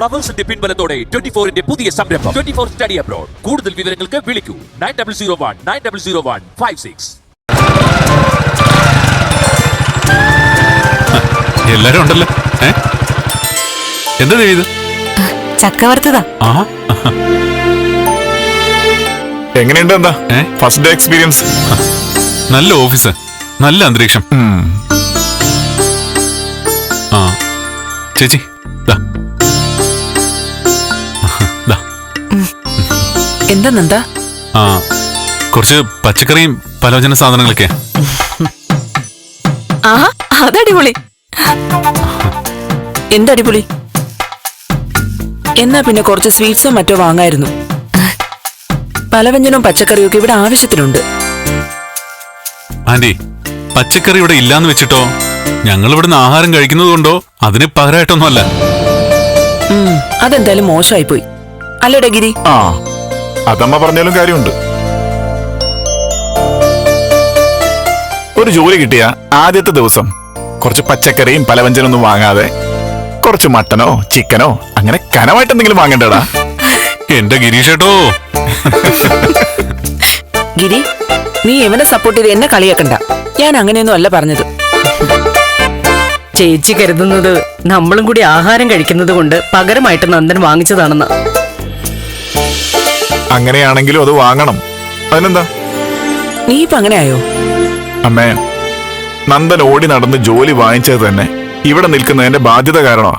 ഫ്ലവേഴ്സിന്റെ പിൻബലത്തോടെ twenty ഫോറിന്റെ പുതിയ സംരംഭം. ട്വന്റി ഫോർ സ്റ്റഡി അബ്രോഡ് കൂടുതൽ വിവരങ്ങൾക്ക് വിളിക്കൂ. Nine double zero one nine double zero one five six എല്ലാരും ഉണ്ടല്ലോ. ഏ? എന്താ ചെയ്ത് ചക്ക വറുത്തതാ. ആ. എങ്ങനെയുണ്ട് എന്താ? ഏ? ഫസ്റ്റ് ഡേ എക്സ്പീരിയൻസ് നല്ല ഓഫീസ്. നല്ല അന്തരീക്ഷം. ആ. ചേച്ചി എന്താ നന്ദ ആ കുറച്ച് പച്ചക്കറിയും പലവ്യഞ്ജന സാധനങ്ങളൊക്കെ. ആഹാ അതടിപൊളി. എന്തടിപൊളി? എന്നാ പിന്നെ കുറച്ച് സ്വീറ്റ്സോ മറ്റോ വാങ്ങായിരുന്നു. പലവ്യഞ്ജനവും പച്ചക്കറിയും ഒക്കെ ഇവിടെ ആവശ്യത്തിനുണ്ട്. ആന്റി പച്ചക്കറി ഇവിടെ ഇല്ലാന്ന് വെച്ചിട്ടോ? ഞങ്ങൾ ഇവിടുന്ന് ആഹാരം കഴിക്കുന്നത് കൊണ്ടോ? അതിന് പകരമായിട്ടൊന്നുമല്ല അതെന്തായാലും മോശമായി പോയി ഗിരി? ആ. അതമ്മ പറഞ്ഞാലും കാര്യമുണ്ട്. ഒരു ജോലി കിട്ടിയ ആദ്യത്തെ ദിവസം കുറച്ച് പച്ചക്കറിയും പലവ്യഞ്ജനൊന്നും വാങ്ങാതെ കുറച്ച് മട്ടനോ ചിക്കനോ അങ്ങനെ കനമായിട്ട് എന്തെങ്കിലും വാങ്ങണ്ടടാ? എന്റെ ഗിരീഷേട്ടോ. ഗിരി നീ എവനെ സപ്പോർട്ട് ചെയ്ത് എന്നെ കളിയാക്കണ്ട? ഞാൻ അങ്ങനെയൊന്നും അല്ല പറഞ്ഞത്. ചേച്ചി കരുതുന്നത് നമ്മളും കൂടി ആഹാരം കഴിക്കുന്നത് കൊണ്ട് പകരമായിട്ട് നന്ദൻ വാങ്ങിച്ചതാണെന്ന്. അങ്ങനെയാണെങ്കിലും അത് വാങ്ങണം. അതിനെന്താ? നീ ഇപ്പൊ അങ്ങനെയായോ? അമ്മേ നന്ദൻ ഓടി നടന്ന് ജോലി വാങ്ങിച്ചത് തന്നെ ഇവിടെ നിൽക്കുന്നതിന്റെ ബാധ്യത കാരണമാ.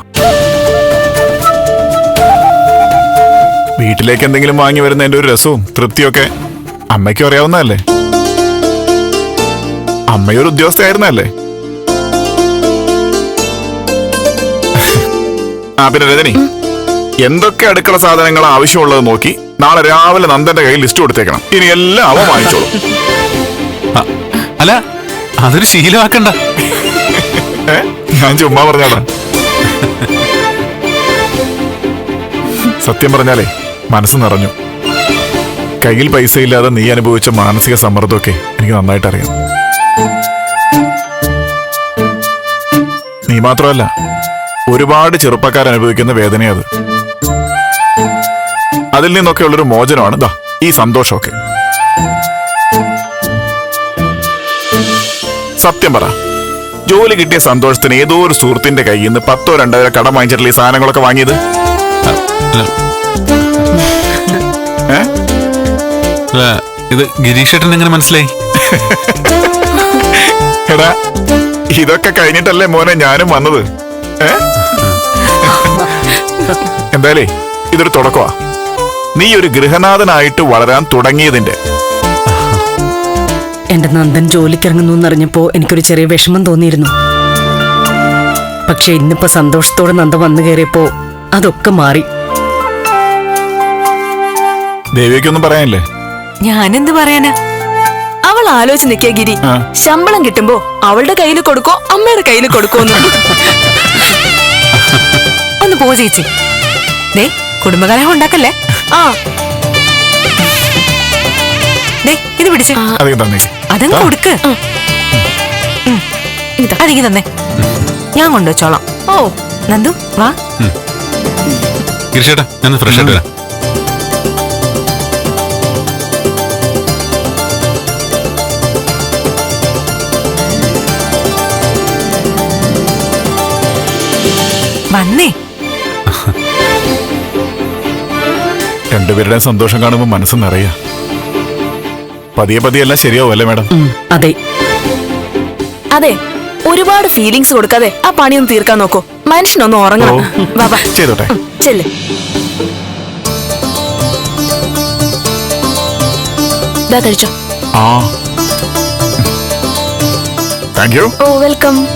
വീട്ടിലേക്ക് എന്തെങ്കിലും വാങ്ങി വരുന്നതിന്റെ ഒരു രസവും തൃപ്തിയൊക്കെ അമ്മയ്ക്കും അറിയാവുന്നതല്ലേ? അമ്മയൊരു ഉദ്യോഗസ്ഥയായിരുന്നല്ലേ ആ പിന്നെ രജനി എന്തൊക്കെ അടുക്കള സാധനങ്ങൾ ആവശ്യമുള്ളത് നോക്കി നാളെ രാവിലെ നന്ദന്റെ കയ്യിൽ ലിസ്റ്റ് കൊടുത്തേക്കണം. ഇനി എല്ലാം അവ വാങ്ങിച്ചോളൂ. അ- അല്ല അതൊരു ശീലമാക്കണ്ട. ഏ? ഞാൻ ചുമ്മാ പറഞ്ഞാടാ സത്യം പറഞ്ഞാലേ മനസ്സ് നിറഞ്ഞു. കയ്യിൽ പൈസ ഇല്ലാതെ നീ അനുഭവിച്ച മാനസിക സമ്മർദ്ദമൊക്കെ എനിക്ക് നന്നായിട്ട് അറിയാം നീ മാത്രമല്ല ഒരുപാട് ചെറുപ്പക്കാർ അനുഭവിക്കുന്ന വേദനയത് അതിൽ നിന്നൊക്കെ ഉള്ളൊരു മോചനമാണ്. ദാ ഈ സന്തോഷമൊക്കെ. സത്യം പറ. ജോലി കിട്ടിയ സന്തോഷത്തിന് ഏതോ ഒരു സുഹൃത്തിന്റെ കയ്യിൽ നിന്ന് പത്തോ രണ്ടോ കടം വാങ്ങിച്ചിട്ടില്ല ഈ സാധനങ്ങളൊക്കെ വാങ്ങിയത്? ഇത് ഗിരീഷേട്ടൻ എങ്ങനെ മനസ്സിലായി? എടാ ഇതൊക്കെ കഴിഞ്ഞിട്ടല്ലേ മോനെ ഞാനും വന്നത്? എന്തായാലേ ഇതൊരു തുടക്കമാ നീ ഒരു ഗൃഹനാഥനായിട്ട് വളരാൻ തുടങ്ങിയതിന്റെ. എന്റെ നന്ദൻ ജോലിക്കിറങ്ങുന്നു എന്നറിഞ്ഞപ്പോ എനിക്കൊരു ചെറിയ വിഷമം തോന്നിയിരുന്നു. പക്ഷെ ഇന്നിപ്പോ സന്തോഷത്തോടെ നന്ദ വന്നു കയറിയപ്പോ അതൊക്കെ മാറി. ദേവിയൊക്കൊന്നും പറയാനില്ലേ? ഞാനെന്ത് പറയാനാ? അവൾ ആലോചിച്ച് നിക്കാ ഗിരി. ശമ്പളം കിട്ടുമ്പോ അവളുടെ കയ്യിൽ കൊടുക്കോ അമ്മയുടെ കയ്യിൽ കൊടുക്കോന്ന് ഒന്ന് പോ ചേച്ചി. ദേ കുടുംബകലഹം ഉണ്ടാക്കല്ലേ? ആ. ദേ ഇത് പിടിച്ച്. തന്നെ. അതങ്ങ് കൊടുക്ക്. ഉം. അതിങ്ങ് തന്നെ. ഞാൻ കൊണ്ടുവച്ചോളാം. ഓ. നന്ദു വാ. ഞാൻ ഫ്രഷ് ആയിട്ട് വരാം. വന്നേ. രണ്ടുപേരുടെയും സന്തോഷം കാണുമ്പോൾ മനസ്സ് നിറയാ. പതിയെ പതിയെ എല്ലാം ശരിയാവും അല്ലേ മാഡം അതെ. അതെ ഒരുപാട് ഫീലിങ്സ് കൊടുക്കാതെ ആ പണിയൊന്ന് തീർക്കാൻ നോക്കൂ. മനുഷ്യനൊന്ന് ഉറങ്ങണം. ചെയ്തോട്ടെ. ചെല്ല്. കഴിച്ചോ ആ. Thank you oh welcome.